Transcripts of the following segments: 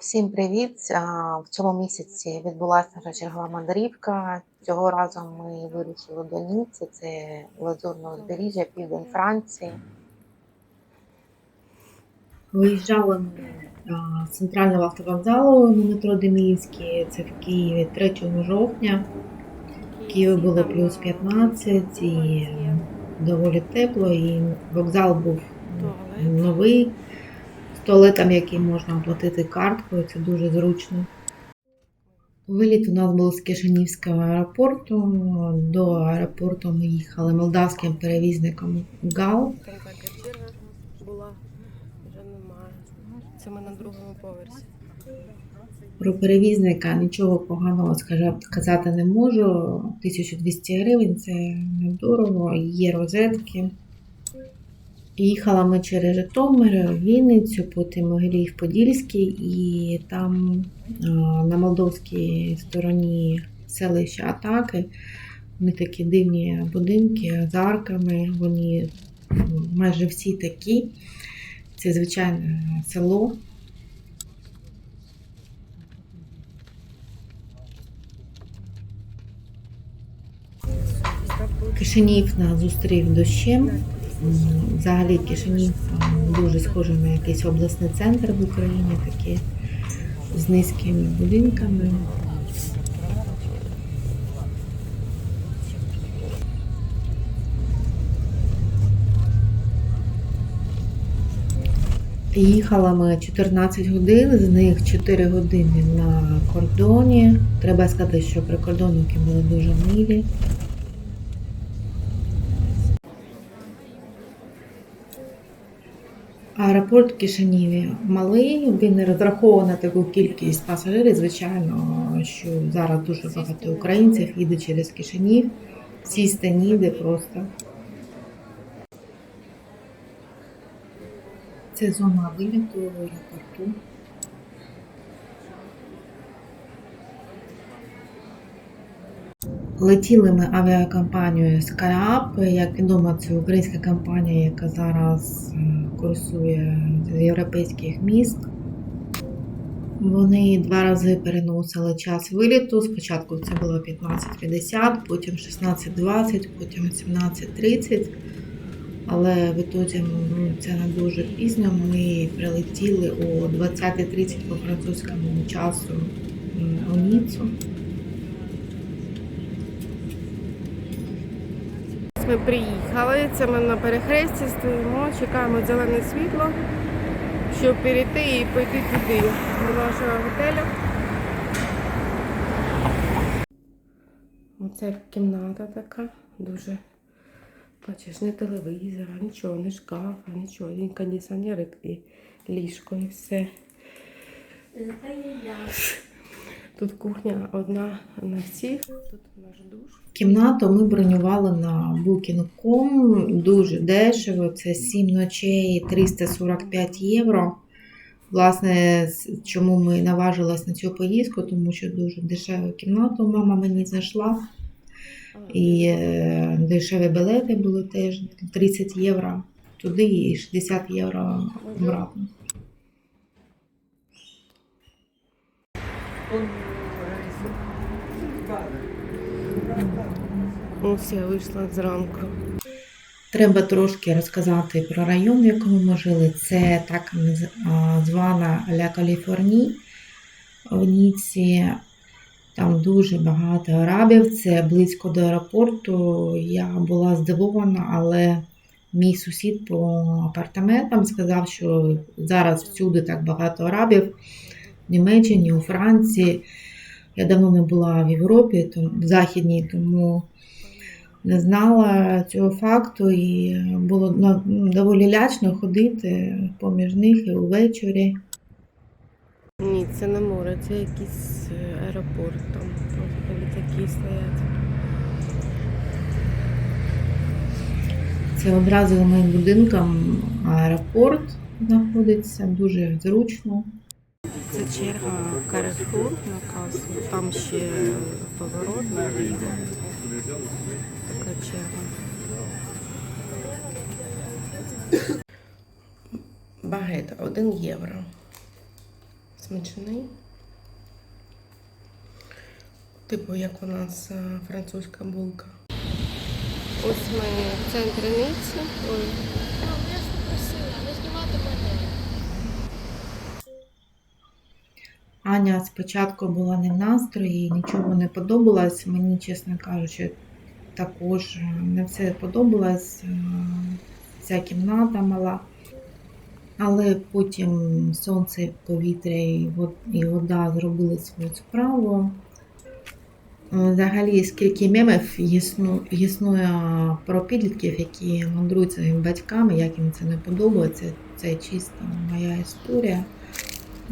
Всім привіт! В цьому місяці відбулася наша чергова мандрівка. Цього разу ми вирушили до Ніцци, це лазурне узбережжя, південь Франції. Виїжджали ми з центрального автовокзалу на метро Деміївський, це в Києві 3 жовтня. В Києві було плюс 15 і доволі тепло, і вокзал був новий з туалетом, який можна оплатити карткою, це дуже зручно. Виліт у нас був з Кишинівського аеропорту. До аеропорту ми їхали молдавським перевізником така черга була, вже немає. Це ми на другому поверсі. Про перевізника нічого поганого сказати не можу. 1200 гривень це недорого, є розетки. Їхала ми через Житомир, Вінницю, потім Могилів-Подільський, і там на молдовській стороні селища Атаки. Вони такі дивні будинки з арками, вони майже всі такі. Це звичайне село. Кишинів нас зустрів дощем. Взагалі Кишинів дуже схожий на якийсь обласний центр в Україні, такі з низькими будинками. Їхала ми 14 годин, з них 4 години на кордоні. Треба сказати, що прикордонники були дуже милі. Аеропорт в Кишиніві малий, він не розрахований на таку кількість пасажирів. Звичайно, що зараз дуже багато українців їде через Кишинів. Сісти ніде просто. Це зона виліту аеропорту. Летіли ми авіакомпанією SkyUp. Як відомо, це українська компанія, яка зараз е, курсує з європейських міст. Вони два рази переносили час виліту. Спочатку це було 15.50, потім 16.20, потім 17.30. Але в ітоді ну, це не дуже пізно. Ми прилетіли о 20.30 по французькому часу у Ніццу. Ми приїхали, це ми на перехресті стоїмо, чекаємо зелене світло, щоб перейти і пойти туди, до нашого готелю. Оце кімната така, дуже. Бачиш, не телевізора, нічого, не шкафа, нічого, один кондиціонер і ліжко і все. Тут кухня одна на всіх, тут наш душ. Кімнату ми бронювали на Booking.com, дуже дешево, це 7 ночей 345 євро. Власне, чому ми наважились на цю поїздку, тому що дуже дешеву кімнату мама мені знайшла. І е, дешеві білети були теж 30 євро туди і 60 євро обратно. Ось я вийшла зранку. Треба трошки розказати про район, в якому ми жили. Це так звана Ля Каліфорні в Ніці. Там дуже багато арабів, це близько до аеропорту. Я була здивована, але мій сусід по апартаментам сказав, що зараз всюди так багато арабів в Німеччині, у Франції. Я давно не була в Європі, то- в Західній, тому не знала цього факту, і було ну, доволі лячно ходити поміж них і увечері. Ні, це не море, це якийсь е, аеропорт там. Ось літаки стоять. Це одразу за моїм будинком аеропорт знаходиться, дуже зручно. Це черга Carrefour на касу. Там ще поворот наліво. Така черга. Багет 1 євро. смачний. Типу, як у нас е, французька булка. Ось ми в центрі Ницці. Ой, Аня спочатку була не в настрої, нічого не подобалось. Мені, чесно кажучи, також не все подобалось. е, Ця кімната мала. Але потім сонце, повітря і вода зробили свою справу. Е, Взагалі, скільки мемів існує про підлітків, які мандрують своїми батьками, як їм це не подобається. Це чисто моя історія.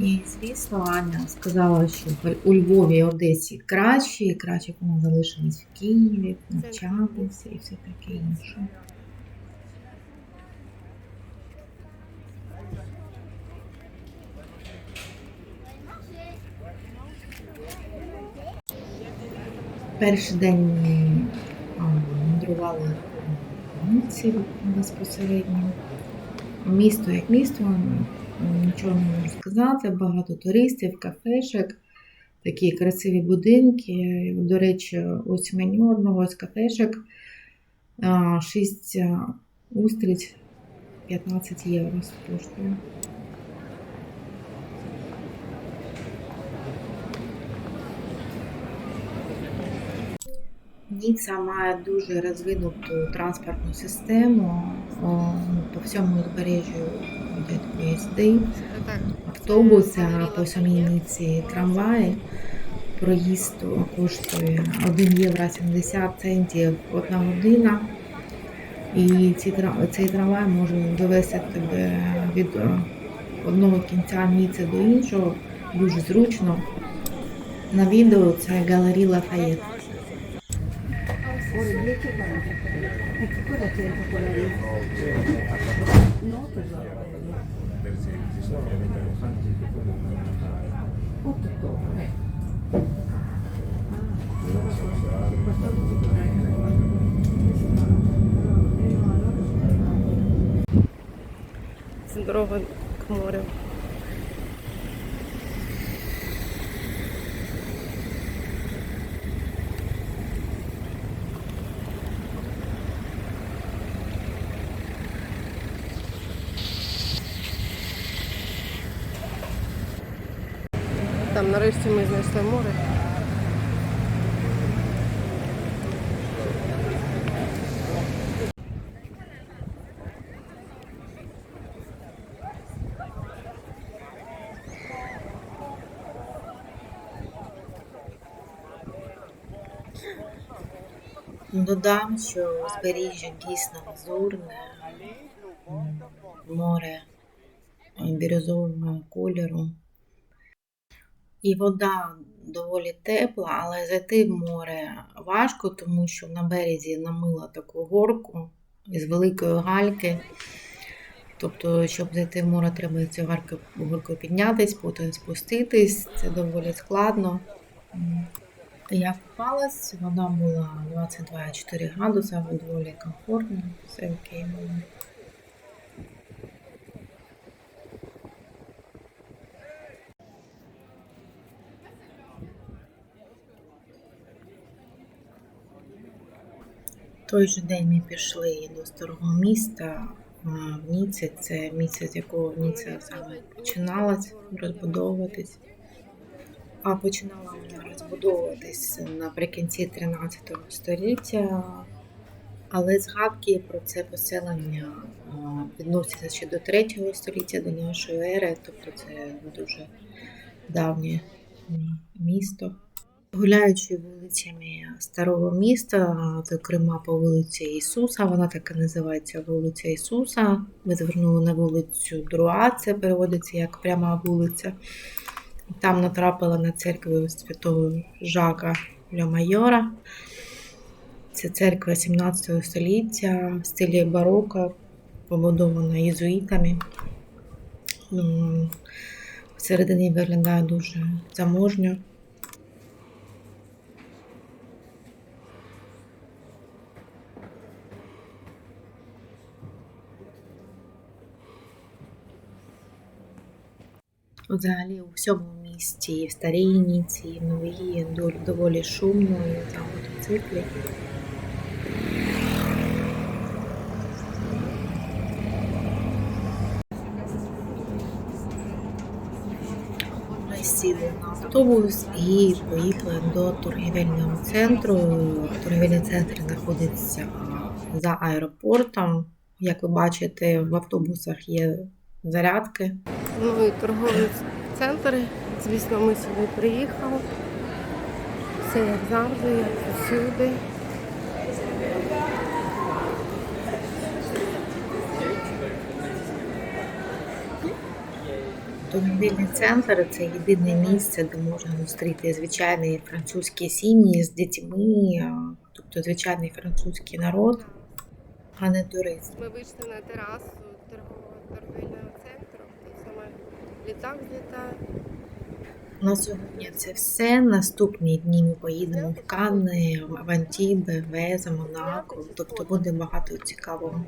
І, звісно, Аня сказала, що у Львові і Одесі краще, і краще вона залишилась в Києві, навчатися і все таке інше. Перший день ми мандрували Ніці безпосередньо. Місто як місто, нічого не можу сказати. Багато туристів, кафешок, такі красиві будинки. До речі, ось меню одного з кафешок. 6 устриць 15 євро коштує. Ніца має дуже розвинуту транспортну систему. По всьому узбережжю ходять поїзди, автобуси, а по самій Ніці трамваї. Проїзд коштує 1 євро 70 центів одна година. І цей трамвай може довести тебе від е, одного кінця Ніці до іншого дуже зручно. На відео це галерій Лафаєт. Ora 10 e 40. Ecco, quella che è popolare. No, per la 8 ottobre. Це дорога к Там нарешті ми знайшли море. Додам, що узбережжя дійсно лазурне, море е, бірюзового кольору. І вода доволі тепла, але зайти в море важко, тому що на березі намила таку горку із великої гальки. Тобто, щоб зайти в море, треба цю гарку, горкою піднятись, потім спуститись. Це доволі складно. Я купалась, вода була 22,4 градуса, доволі комфортно, все окей було. Той же день ми пішли до старого міста в Ніці. Це місце, з якого Ніця саме починалась розбудовуватись. А починала вона розбудовуватись наприкінці 13 століття, але згадки про це поселення відносяться ще до 3 століття до нашої ери, тобто це дуже давнє місто. Гуляючи вулицями старого міста, зокрема по вулиці Ісуса, вона так і називається вулиця Ісуса. Ми звернули на вулицю Друа, це переводиться як пряма вулиця. Там натрапила на церкву святого Жака Ля Майора. Це церква 17 століття в стилі бароко, побудована єзуїтами. Всередині виглядає дуже заможньо. Взагалі у всьому місті, і в старій Ніці, і в новій дов- доволі шумно, і там мотоциклі. Сіли на автобус і поїхали до торгівельного центру. Торгівельний центр знаходиться за аеропортом. Як ви бачите, в автобусах є зарядки. І торговий центр. Звісно, ми сюди приїхали. Все як завжди, як усюди. Торгівельний центр це єдине місце, де можна зустріти звичайні французькі сім'ї з дітьми, тобто звичайний французький народ, а не турист. Ми вийшли на терасу торгового саме літак злітає. На сьогодні це все. Наступні дні ми поїдемо в Канни, в Авантібе, Веза, Монако. Тобто буде багато цікавого.